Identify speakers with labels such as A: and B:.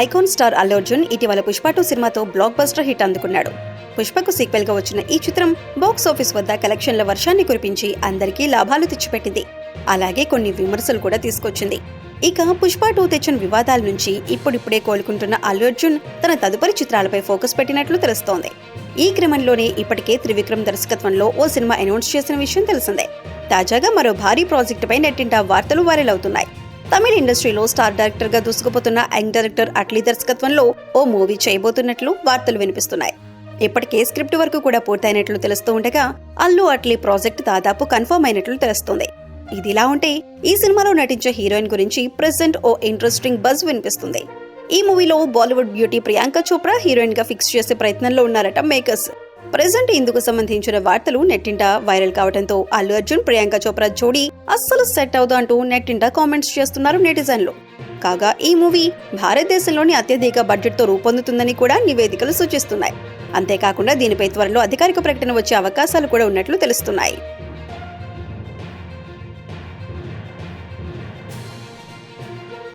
A: Icon star Allu Arjun ఇటీవల Pushpa two సినిమాతో blockbuster hit అందుకున్నాడు. పుష్పకు సీక్వెల్గా వచ్చిన ఈ చిత్రం బాక్స్ ఆఫీస్ వద్ద కలెక్షన్ల వర్షాన్ని కురిపించి అందరికీ లాభాలు తెచ్చిపెట్టింది. అలాగే కొన్ని విమర్శలు కూడా తీసుకొచ్చింది. ఇక పుష్ప టూ తెచ్చిన వివాదాల నుంచి ఇప్పుడిప్పుడే కోలుకుంటున్న అల్లు అర్జున్ తన తదుపరి చిత్రాలపై ఫోకస్ పెట్టినట్లు తెలుస్తోంది. ఈ క్రమంలోనే ఇప్పటికే త్రివిక్రమ్ దర్శకత్వంలో ఓ సినిమా అనౌన్స్ చేసిన విషయం తెలిసిందే. తాజాగా మరో భారీ ప్రాజెక్టుపై నెట్టింట వార్తలు వైరల్ అవుతున్నాయి. తమిళ ఇండస్ట్రీలో స్టార్ డైరెక్టర్గా దూసుకుపోతున్న యంగ్ డైరెక్టర్ అట్లీ దర్శకత్వంలో ఓ మూవీ చేయబోతున్నట్లు వార్తలు వినిపిస్తున్నాయి. ఇప్పటికే స్క్రిప్ట్ వరకు కూడా పూర్తయినట్లు తెలుస్తూ ఉండగా అల్లు అట్లీ ప్రాజెక్ట్ దాదాపు కన్ఫర్మ్ అయినట్లు తెలుస్తుంది. ఇదిలా ఉంటే ఈ సినిమాలో నటించే హీరోయిన్ గురించి ప్రెసెంట్ ఓ ఇంట్రెస్టింగ్ బజ్ వినిపిస్తుంది. ఈ మూవీలో బాలీవుడ్ బ్యూటీ ప్రియాంక చోప్రా హీరోయిన్గా ఫిక్స్ చేసే ప్రయత్నంలో ఉన్నారట మేకర్స్. ప్రెసెంట్ ఇందుకు సంబంధించిన వార్తలు నెట్టింట వైరల్ కావడంతో అల్లు అర్జున్ ప్రియాంక చోప్రా జోడీ అస్సలు సెట్ అవుదా అంటూ నెట్టింట కామెంట్స్ చేస్తున్నారు నెటిజన్లు. కాగా ఈ మూవీ భారతదేశంలోని అత్యధిక బడ్జెట్తో రూపొందుతుందని కూడా నివేదికలు సూచిస్తున్నాయి. అంతేకాకుండా దీనిపై త్వరలో అధికారిక ప్రకటన వచ్చే అవకాశాలు కూడా ఉన్నట్లు తెలుస్తున్నాయి.